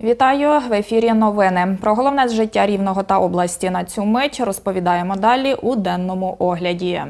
Вітаю в ефірі. Новини про головне з життя рівного та області на цю мить розповідаємо далі у денному огляді.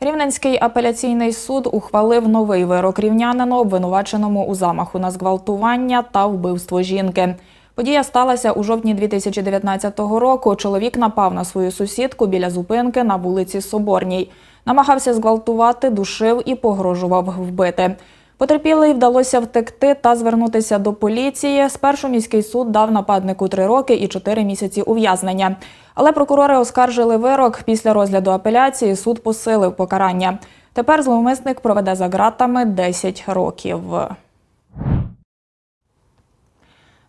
Рівненський апеляційний суд ухвалив новий вирок рівнянину, обвинуваченому у замаху на зґвалтування та вбивство жінки. Подія сталася у жовтні 2019 року. Чоловік напав на свою сусідку біля зупинки на вулиці Соборній. Намагався зґвалтувати, душив і погрожував вбити. Потерпілий вдалося втекти та звернутися до поліції. Спершу міський суд дав нападнику три роки і чотири місяці ув'язнення. Але прокурори оскаржили вирок. Після розгляду апеляції суд посилив покарання. Тепер зловмисник проведе за ґратами 10 років.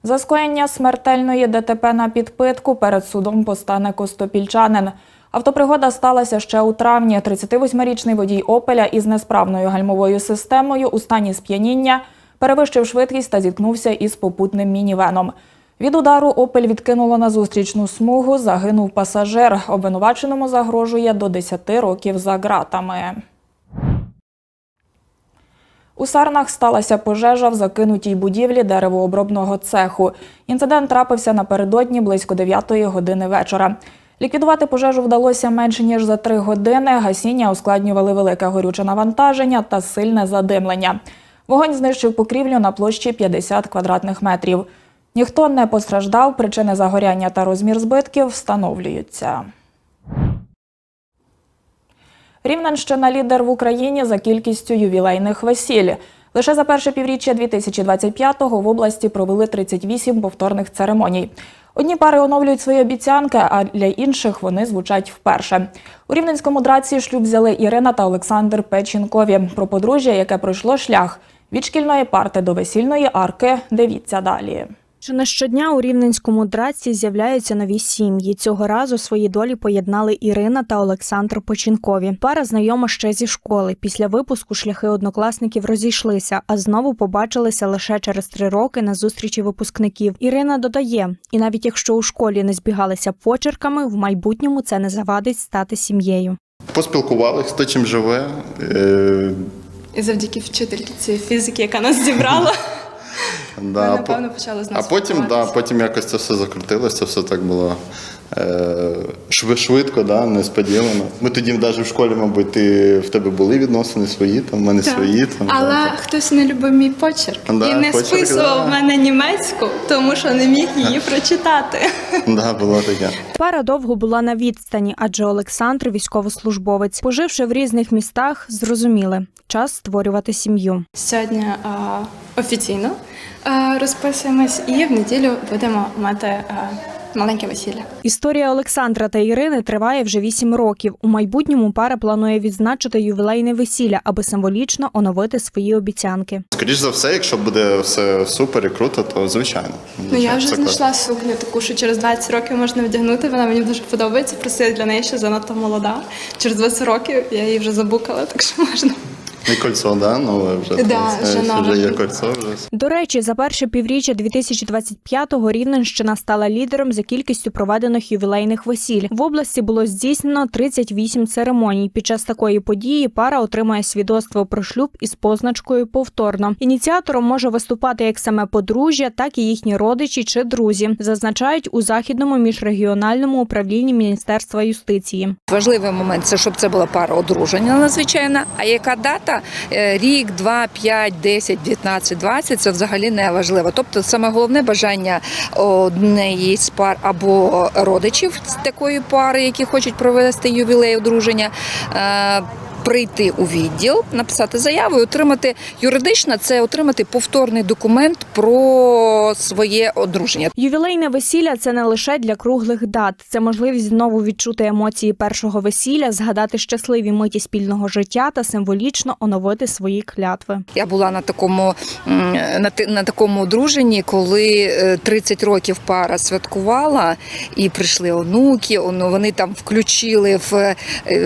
За скоєння смертельної ДТП на підпитку перед судом постане костопільчанин. Автопригода сталася ще у травні. 38-річний водій Опеля із несправною гальмовою системою у стані сп'яніння перевищив швидкість та зіткнувся із попутним мінівеном. Від удару Опель відкинуло на зустрічну смугу. Загинув пасажир. Обвинуваченому загрожує до 10 років за ґратами. У Сарнах сталася пожежа в закинутій будівлі деревообробного цеху. Інцидент трапився напередодні близько 9 години вечора. Ліквідувати пожежу вдалося менше ніж за три години. Гасіння ускладнювали велике горюче навантаження та сильне задимлення. Вогонь знищив покрівлю на площі 50 квадратних метрів. Ніхто не постраждав, причини загоряння та розмір збитків встановлюються. Рівненщина лідер в Україні за кількістю ювілейних весіль. Лише за перше півріччя 2025-го в області провели 38 повторних церемоній. Одні пари оновлюють свої обіцянки, а для інших вони звучать вперше. У рівненському драці шлюб взяли Ірина та Олександр Печінкові. Про подружжя, яке пройшло шлях від шкільної парти до весільної арки. Дивіться далі. Чи не щодня у рівненському драці з'являються нові сім'ї. Цього разу свої долі поєднали Ірина та Олександр Починкові. Пара знайома ще зі школи. Після випуску шляхи однокласників розійшлися, а знову побачилися лише через три роки на зустрічі випускників. Ірина додає: і навіть якщо у школі не збігалися почерками, в майбутньому це не завадить стати сім'єю. Поспілкувалися, хто чим живе. Е, І завдяки вчительці цієї фізики, яка нас зібрала, да, ми, напевно, по- почали з а потім, да, потім якось це все закрутилося, це все так було е, швидко, да, несподівано. Ми тоді навіть в школі, мабуть, ти, в тебе були відносини свої, там, в мене Так. свої. Там, Але да, так. хтось не любив мій почерк Да, і не почерк, списував да. в мене німецьку, тому що не міг її прочитати. Да, було таке. Пара довго була на відстані, адже Олександр військовослужбовець. Поживши в різних містах, зрозуміли час створювати сім'ю. Сьогодні а, офіційно розписуємось, і в неділю будемо мати маленьке весілля. Історія Олександра та Ірини триває вже вісім років. У майбутньому пара планує відзначити ювілейне весілля, аби символічно оновити свої обіцянки. Скоріш за все, якщо буде все супер і круто, то звичайно. Ну я вже знайшла сукню, таку, що через 20 років можна вдягнути. Вона мені дуже подобається. Просто я для неї ще занадто молода. Через 20 років я її вже забукала, так що можна. І кольцо, да, нове вже. Да, це, вже вже, є кольцо вже. До речі, за перше півріччя 2025-го Рівненщина стала лідером за кількістю проведених ювілейних весіль. В області було здійснено 38 церемоній. Під час такої події пара отримує свідоцтво про шлюб із позначкою повторно. Ініціатором може виступати як саме подружжя, так і їхні родичі чи друзі, зазначають у західному міжрегіональному управлінні Міністерства юстиції. Важливий момент це щоб це була пара одруження надзвичайна. А яка дата? Е, Рік, два, п'ять, десять, дев'ятнадцять, двадцять це взагалі не важливо. Тобто, саме головне бажання однієї з пар або родичів такої пари, які хочуть провести ювілей одруження. Е, Прийти у відділ, написати заяву і отримати юридично це отримати повторний документ про своє одруження. Ювілейне весілля це не лише для круглих дат. Це можливість знову відчути емоції першого весілля, згадати щасливі миті спільного життя та символічно оновити свої клятви. Я була на такому на, на такому одруженні, коли е, 30 років пара святкувала, і прийшли онуки. Вони там включили в, е,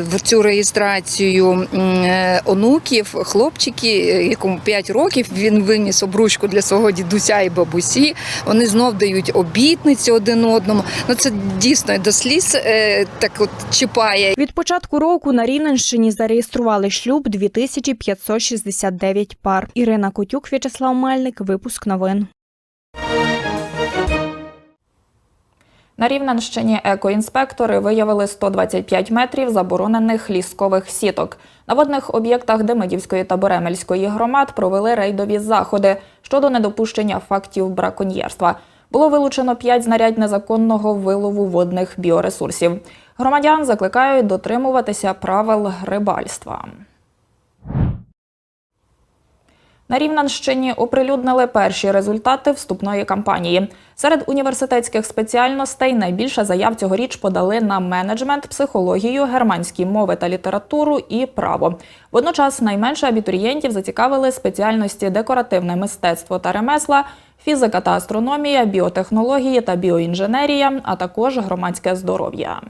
в цю реєстрацію е, онуків, хлопчики, е, якому 5 років. Він виніс обручку для свого дідуся і бабусі. Вони знов дають обітниці один одному. Ну це дійсно до сліз е, так от чіпає. Від початку року на Рівненщині зареєстрували шлюб 2569 пар. Ірина Котюк, В'ячеслав Мельник. Випуск новин. На Рівненщині екоінспектори виявили 125 метрів заборонених ліскових сіток. На водних об'єктах Демидівської та Беремельської громад провели рейдові заходи щодо недопущення фактів браконьєрства. Було вилучено 5 знарядь незаконного вилову водних біоресурсів. Громадян закликають дотримуватися правил рибальства. На Рівненщині оприлюднили перші результати вступної кампанії. Серед університетських спеціальностей найбільше заяв цьогоріч подали на менеджмент, психологію, германські мови та літературу і право. Водночас найменше абітурієнтів зацікавили спеціальності декоративне мистецтво та ремесла, фізика та астрономія, біотехнології та біоінженерія, а також громадське здоров'я.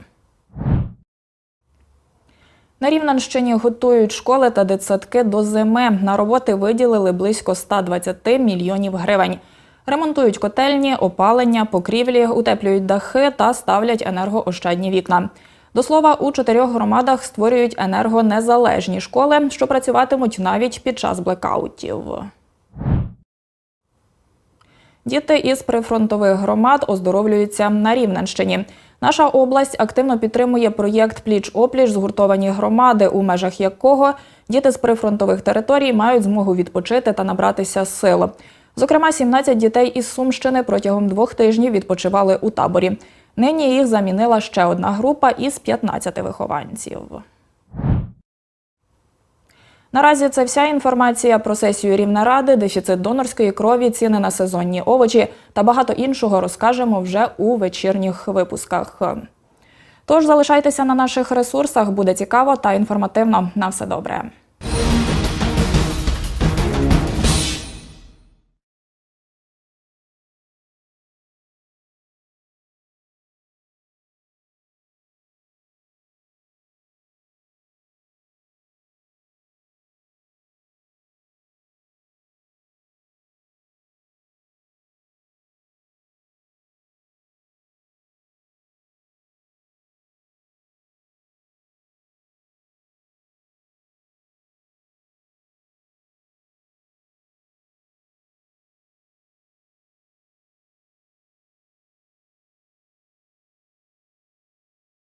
На Рівненщині готують школи та дитсадки до зими. На роботи виділили близько 120 мільйонів гривень. Ремонтують котельні, опалення, покрівлі, утеплюють дахи та ставлять енергоощадні вікна. До слова, у чотирьох громадах створюють енергонезалежні школи, що працюватимуть навіть під час блекаутів. Діти із прифронтових громад оздоровлюються на Рівненщині. Наша область активно підтримує проєкт Пліч-опліч згуртовані громади, у межах якого діти з прифронтових територій мають змогу відпочити та набратися сил. Зокрема, 17 дітей із Сумщини протягом двох тижнів відпочивали у таборі. Нині їх замінила ще одна група із 15 вихованців. Наразі це вся інформація про сесію Рівнеради, дефіцит донорської крові, ціни на сезонні овочі та багато іншого розкажемо вже у вечірніх випусках. Тож залишайтеся на наших ресурсах, буде цікаво та інформативно. На все добре.